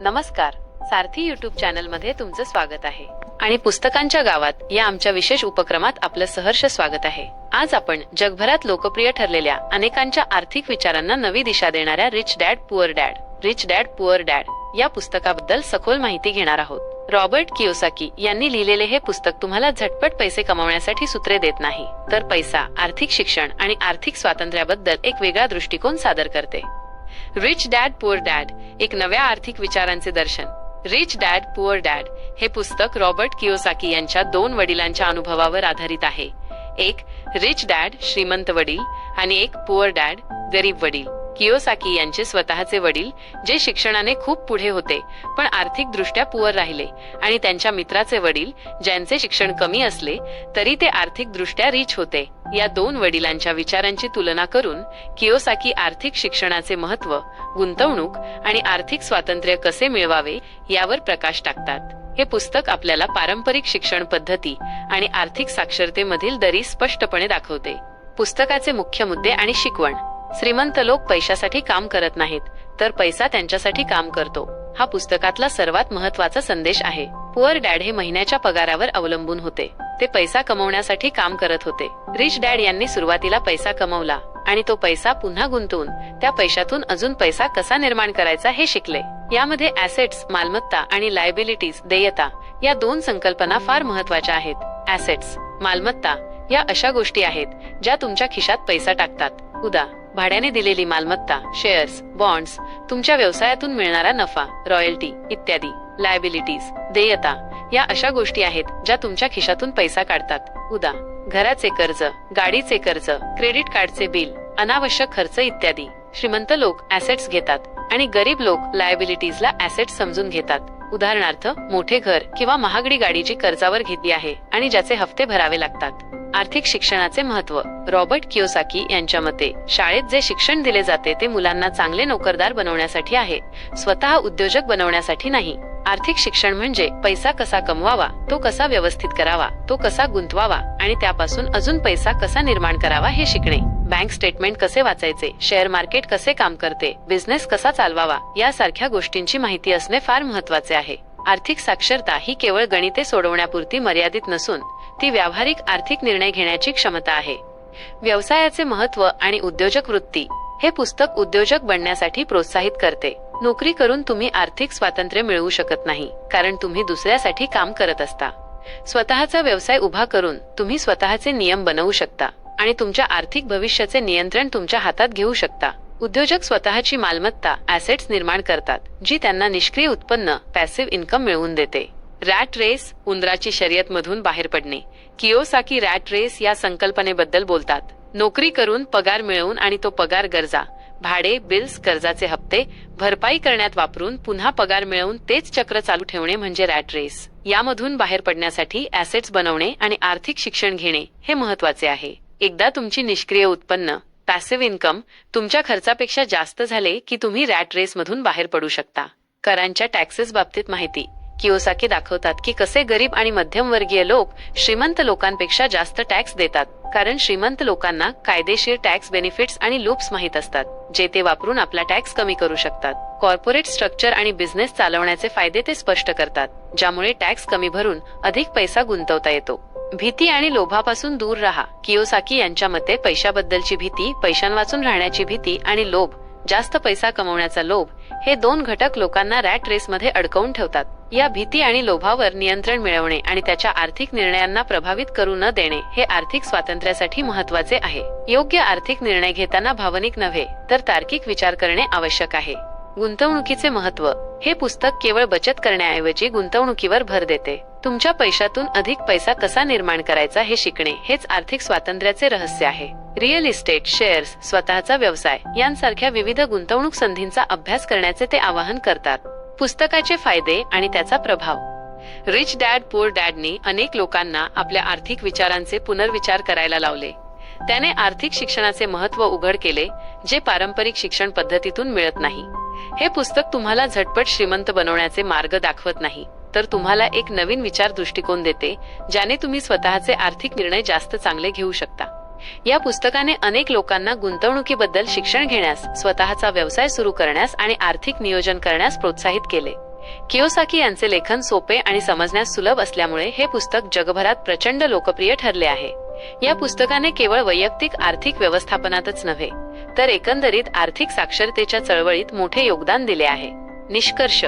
नमस्कार. सारथी युट्यूब चॅनलमध्ये तुमचं स्वागत आहे. आणि पुस्तकांच्या गावात या आमच्या विशेष उपक्रमात आपलं सहर्ष स्वागत आहे. आज आपण जगभरात लोकप्रिय ठरलेल्या अनेकांच्या आर्थिक विचारांना नवी दिशा देणाऱ्या rich dad poor dad rich dad poor dad या पुस्तकाबद्दल सखोल माहिती घेणार आहोत. रॉबर्ट कियोसाकी यांनी लिहिलेले हे पुस्तक तुम्हाला झटपट पैसे कमवण्यासाठी सूत्रे देत नाही तर पैसा आर्थिक शिक्षण आणि आर्थिक स्वातंत्र्याबद्दल एक वेगळा दृष्टिकोन सादर करते. रिच डॅड पुअर डॅड एक नव्या आर्थिक विचारांचे दर्शन. रिच डॅड पुअर डॅड हे पुस्तक रॉबर्ट कियोसाकी यांच्या दोन वडिलांच्या अनुभवावर आधारित आहे. एक रिच डॅड श्रीमंत वडील आणि एक पुअर डॅड गरीब वडील. कियोसाकी यांचे स्वतःचे वडील जे शिक्षणाने खूप पुढे होते पण आर्थिकदृष्ट्या पुअर राहिले. आणि त्यांच्या मित्राचे वडील ज्यांचे शिक्षण कमी असले तरी ते आर्थिकदृष्ट्या रिच होते. या दोन वडिलांच्या विचारांची तुलना करून कियोसाकी आर्थिक शिक्षणाचे महत्त्व गुंतवणूक आणि आर्थिक स्वातंत्र्य कसे मिळवावे यावर प्रकाश टाकतात. हे पुस्तक आपल्याला पारंपरिक शिक्षण पद्धती आणि आर्थिक साक्षरतेमधील दरी स्पष्टपणे दाखवते. पुस्तकाचे मुख्य मुद्दे आणि शिकवण. श्रीमंत लोक पैशासाठी काम करत नाहीत तर पैसा त्यांच्यासाठी काम करतो. हा पुस्तकातला सर्वात महत्त्वाचा संदेश आहे. पुअर डॅड हे महिन्याच्या पगारावर अवलंबून होते. ते पैसा कमवण्यासाठी काम करत होते. रिच डॅड यांनी सुरुवातीला पैसा कमवला आणि तो पैसा पुन्हा गुंतवून त्या पैशातून अजून पैसा कसा निर्माण करायचा हे शिकले. यामध्ये ऍसेट्स मालमत्ता आणि लायबिलिटीज देयता या दोन संकल्पना फार महत्त्वाच्या आहेत. ऍसेट्स मालमत्ता या अशा गोष्टी आहेत ज्या तुमच्या खिशात पैसा टाकतात. उदा. भाड्याने दिलेली मालमत्ता शेअर्स बॉन्ड्स तुमच्या व्यवसायातून मिळणारा नफा रॉयल्टी इत्यादी लायबिलिटीज देयता या अशा गोष्टी आहेत ज्या तुमच्या खिशातून पैसा काढतात. उदा घराचे कर्ज गाडीचे कर्ज क्रेडिट कार्डचे बिल अनावश्यक खर्च इत्यादी. श्रीमंत लोक ऍसेट्स घेतात आणि गरीब लोक लायबिलिटीजला ऍसेट समजून घेतात. उदाहरणार्थ मोठे घर किंवा महागडी गाडी जी कर्जावर घेतली आहे आणि ज्याचे हप्ते भरावे लागतात. आर्थिक शिक्षणाचे महत्त्व रॉबर्ट कियोसाकी यांच्या मते शाळेत जे शिक्षण दिले जाते ते मुलांना चांगले नोकरदार बनवण्यासाठी आहे. स्वतः उद्योजक बनवण्यासाठी नाही. आर्थिक शिक्षण म्हणजे पैसा कसा कमवावा तो कसा व्यवस्थित करावा तो कसा गुंतवावा आणि त्यापासून अजून पैसा कसा निर्माण करावा हे शिकणे. बँक स्टेटमेंट कसे वाचायचे शेअर मार्केट कसे काम करते बिझनेस कसा चालवावा यासारख्या गोष्टींची माहिती असणे फार महत्त्वाचे आहे. आर्थिक साक्षरता ही केवळ गणिते सोडवण्यापुरती मर्यादित नसून ती व्यावहारिक आर्थिक निर्णय घेण्याची क्षमता आहे. व्यवसायाचे महत्त्व आणि उद्योजक वृत्ती हे पुस्तक उद्योजक बनण्यासाठी प्रोत्साहित करते. नोकरी करून तुम्ही आर्थिक स्वातंत्र्य मिळवू शकत नाही कारण तुम्ही दुसऱ्यासाठी काम करत असता. स्वतःचा व्यवसाय उभा करून तुम्ही स्वतःचे नियम बनवू शकता आणि तुमच्या आर्थिक भविष्याचे नियंत्रण तुमच्या हातात घेऊ शकता. उद्योजक स्वतःची मालमत्ता ऍसेट्स निर्माण करतात जी त्यांना निष्क्रिय उत्पन्न पॅसिव्ह इन्कम मिळवून देते. रॅट रेस उंदराची शर्यत मधून बाहेर पडणे. कियोसाकी रॅट रेस या संकल्पनेबद्दल बोलतात. नोकरी करून पगार मिळवून आणि तो पगार गरजा भाडे बिल्स कर्जाचे हप्ते भरपाई करण्यात वापरून पुन्हा पगार मिळवून तेच चक्र चालू ठेवणे म्हणजे रॅट रेस. यामधून बाहेर पडण्यासाठी ऍसेट्स बनवणे आणि आर्थिक शिक्षण घेणे हे महत्त्वाचे आहे. एकदा तुमची निष्क्रिय उत्पन्न पॅसिव्ह इन्कम तुमच्या खर्चापेक्षा जास्त झाले की तुम्ही रॅट रेस मधून बाहेर पडू शकता. करांच्या टॅक्सेस बाबतीत माहिती. किओसाकी दाखवतात की कसे गरीब आणि मध्यमवर्गीय लोक श्रीमंत लोकांपेक्षा जास्त टॅक्स देतात कारण श्रीमंत लोकांना कायदेशीर टॅक्स बेनिफिट्स आणि लूप्स माहीत असतात जे ते वापरून आपला टॅक्स कमी करू शकतात. कॉर्पोरेट स्ट्रक्चर आणि बिझनेस चालवण्याचे फायदे ते स्पष्ट करतात ज्यामुळे टॅक्स कमी भरून अधिक पैसा गुंतवता येतो. भीती आणि लोभापासून दूर राहा. कियोसाकी यांच्या मते पैशाबद्दलची भीती पैशांवाचून राहण्याची भीती आणि लोभ जास्त पैसा कमवण्याचा लोभ हे दोन घटक लोकांना रॅट रेसमध्ये अडकवून ठेवतात. या भीती आणि लोभावर नियंत्रण मिळवणे आणि त्याच्या आर्थिक निर्णयांना प्रभावित करू न देणे हे आर्थिक स्वातंत्र्यासाठी महत्त्वाचे आहे. योग्य आर्थिक निर्णय घेताना भावनिक नव्हे तर तार्किक विचार करणे आवश्यक आहे. गुंतवणुकीचे महत्त्व हे पुस्तक केवळ बचत करण्याऐवजी गुंतवणुकीवर भर देते. तुमच्या पैशातून अधिक पैसा कसा निर्माण करायचा हे शिकणे हेच आर्थिक स्वातंत्र्याचे रहस्य आहे. रिअल इस्टेट शेअर्स स्वतःचा व्यवसाय यांसारख्या विविध गुंतवणूक संधींचा अभ्यास करण्याचे ते आवाहन करतात. पुस्तकाचे फायदे आणि त्याचा प्रभाव. रिच डॅड पुअर डॅडनी अनेक लोकांना आपल्या आर्थिक विचारांचे पुनर्विचार करायला लावले. त्याने आर्थिक शिक्षणाचे महत्त्व उघड केले जे पारंपरिक शिक्षण पद्धतीतून मिळत नाही. हे पुस्तक तुम्हाला झटपट श्रीमंत बनवण्याचे मार्ग दाखवत नाही. तर तुम्हाला एक नवीन विचार दृष्टिकोन देते ज्याने तुम्ही स्वतःचे आर्थिक निर्णय जास्त चांगले घेऊ शकता. या पुस्तकाने अनेक लोकांना गुंतवणुकीबद्दल शिक्षण घेण्यास स्वतःचा व्यवसाय सुरू करण्यास आणि आर्थिक नियोजन करण्यास प्रोत्साहित केले. कियोसाकी यांचे लेखन सोपे आणि समजण्यास सुलभ असल्यामुळे हे पुस्तक जगभरात प्रचंड लोकप्रिय ठरले आहे. या पुस्तकाने केवळ वैयक्तिक आर्थिक व्यवस्थापनातच नव्हे तर एकंदरीत आर्थिक साक्षरतेच्या चळवळीत मोठे योगदान दिले आहे. निष्कर्ष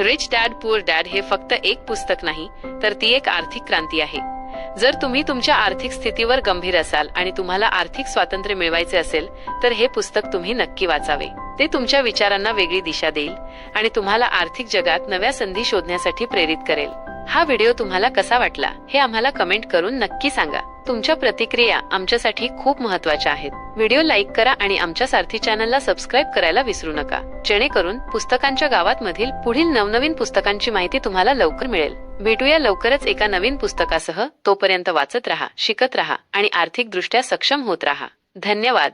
रिच डॅड पुअर डॅड हे फक्त एक पुस्तक नाही तर ती एक आर्थिक क्रांती आहे. जर तुम्ही तुमच्या आर्थिक स्थितीवर गंभीर असाल आणि तुम्हाला आर्थिक स्वातंत्र्य मिळवायचे असेल तर हे पुस्तक तुम्ही नक्की वाचावे. ते तुमच्या विचारांना वेगळी दिशा देईल आणि तुम्हाला आर्थिक जगात नव्या संधी शोधण्यासाठी प्रेरित करेल. हा व्हिडिओ तुम्हाला कसा वाटला हे आम्हाला कमेंट करून नक्की सांगा. तुमच्या प्रतिक्रिया आमच्यासाठी खूप महत्त्वाच्या आहेत. व्हिडिओ लाईक करा आणि आमच्या सारथी चॅनलला सबस्क्राईब करायला विसरू नका. जेणेकरून पुस्तकांच्या गावात मधील पुढील नवनवीन पुस्तकांची माहिती तुम्हाला लवकर मिळेल. भेटूया लवकरच एका नवीन पुस्तकासह. तोपर्यंत वाचत राहा शिकत राहा आणि आर्थिकदृष्ट्या सक्षम होत राहा. धन्यवाद.